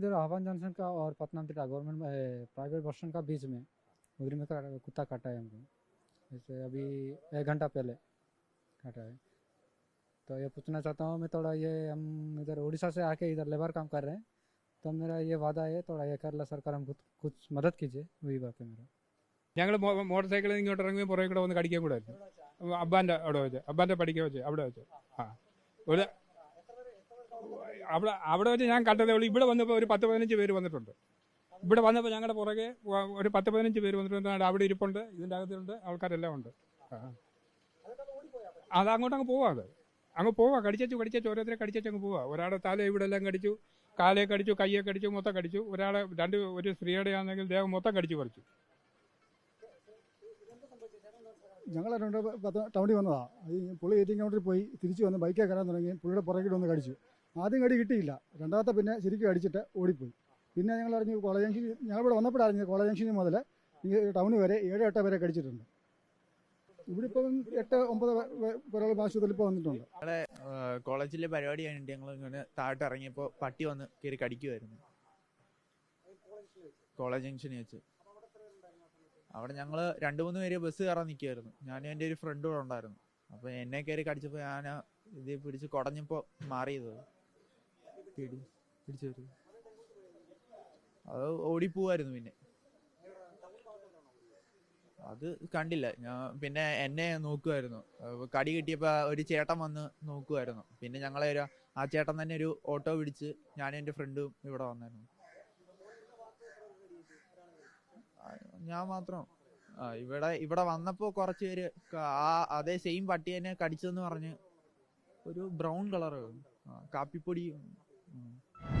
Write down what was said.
इधर हवन जंक्शन का और Pathanamthitta government private bus stand का बीच में उधर में का- कुत्ता काटा है हमको जैसे अभी एक घंटा पहले काटा है तो ये पूछना चाहता हूँ मैं थोड़ा ये हम इधर उड़ीसा से आके इधर लेबर काम कर रहे हैं तो मेरा ये वादा है थोड़ा ये केरला सरकार हमको कुछ मदद कीजिए वही बात है मेरा ഞങ്ങൾ മോട്ടോർ സൈക്കിളിൽ ഇങ്ങോട്ട് ഇറങ്ങി പുറകെ കൂടെ വന്ന് കടിക്കാൻ കൂടെ ആയിരുന്നു അബ്ബാന്റെ അവിടെ വെച്ച് അബ്ബാന്റെ പഠിക്കാൻ വെച്ച് അവിടെ വെച്ച് ആ ഒരു അവിടെ അവിടെ വെച്ച് ഞാൻ കണ്ടതേ ഉള്ളൂ. ഇവിടെ വന്നപ്പോൾ ഒരു പത്ത് പതിനഞ്ച് പേര് വന്നിട്ടുണ്ട്. ഇവിടെ വന്നപ്പോൾ ഞങ്ങളുടെ പുറകെ ഒരു പത്ത് പതിനഞ്ച് പേര് വന്നിട്ടുണ്ട്. അവിടെ ഇരിപ്പുണ്ട്. ഇതിന്റെ അകത്തുണ്ട് ആൾക്കാരെല്ലാം ഉണ്ട്. അത് അങ്ങോട്ട് അങ്ങ് പോവാ അത്. അങ്ങ് പോവാ. കടിച്ചു കടിച്ചു ഓരോരുത്തരെ കടിച്ചു അങ്ങ് പോവാ. ഒരാളെ തല ഇവിടെ എല്ലാം കടിച്ചു. കാലേ കടിച്ചു കയ്യെ കടിച്ചു മൊത്തം കടിച്ചു. ഒരാളെ രണ്ട് ഒരു സ്ത്രീയുടെ ആണെങ്കിൽ ദേഹം മൊത്തം കടിച്ചു പറിച്ചു. ഞങ്ങൾ രണ്ട് പത്ത് ടൗണിൽ വന്നതാണ് ഈ പുള്ളി ഏറ്റിംഗ് കൗണ്ടറിൽ പോയി തിരിച്ചു വന്ന് ബൈക്കേ കയറാൻ തുടങ്ങി. പുള്ളിയുടെ പുറകിൽ ഒന്ന് കടിച്ചു. ആദ്യം കടി കിട്ടിയില്ല. രണ്ടാമത്തെ പിന്നെ ശരിക്കും അടിച്ചിട്ട് ഓടിപ്പോയി. പിന്നെ ഞങ്ങൾ അറിഞ്ഞു കോളേജ് ജംഗ്ഷൻ ഞങ്ങളിവിടെ വന്നപ്പോഴറിഞ്ഞു കോളേജ് ജംഗ്ഷൻ മുതൽ ഈ ടൗണ് വരെ ഏഴ് എട്ട് പേരെ കടിച്ചിട്ടുണ്ട്. ഇവിടെ ഇപ്പം എട്ട് ഒമ്പത് പേരോളം ആശുപത്രിയിൽ ഇപ്പോൾ വന്നിട്ടുണ്ട്. കോളേജിലെ പരിപാടി കഴിഞ്ഞിട്ട് ഞങ്ങൾ ഇങ്ങനെ താഴോട്ട് ഇറങ്ങിയപ്പോൾ പട്ടി വന്ന് കയറി കടിക്കുമായിരുന്നു കോളേജ് ജംഗ്ഷനിൽ വെച്ച്. അവിടെ ഞങ്ങൾ രണ്ട് മൂന്ന് പേര് ബസ് കയറാൻ നിൽക്കുമായിരുന്നു ഞാനും എന്റെ ഒരു ഫ്രണ്ടും ഉണ്ടായിരുന്നു. അപ്പോൾ എന്നെ കയറി കടിച്ചപ്പോൾ ഞാൻ ഇത് പിടിച്ച് കുടഞ്ഞപ്പോൾ മാറിയത്. പിടി പിടിച്ചു വരും അത് ഓടിപ്പോവായിരുന്നു പിന്നെ. അത് കണ്ടില്ല. ഞാൻ പിന്നെ എന്നെ നോക്കുമായിരുന്നു കടി കിട്ടിയപ്പോൾ ഒരു ചേട്ടൻ വന്ന് നോക്കുമായിരുന്നു പിന്നെ ഞങ്ങളെ ഒരു ആ ചേട്ടൻ തന്നെ ഒരു ഓട്ടോ പിടിച്ച് ഞാനും എന്റെ ഫ്രണ്ടും ഇവിടെ വന്നായിരുന്നു. ഞാൻ മാത്രം ഇവിടെ ഇവിടെ വന്നപ്പോൾ കുറച്ച് പേര് ആ അതേ സെയിം പട്ടി തന്നെ കടിച്ചെന്ന് പറഞ്ഞ് ഒരു ബ്രൗൺ കളർ കാപ്പിപ്പൊടി 嗯。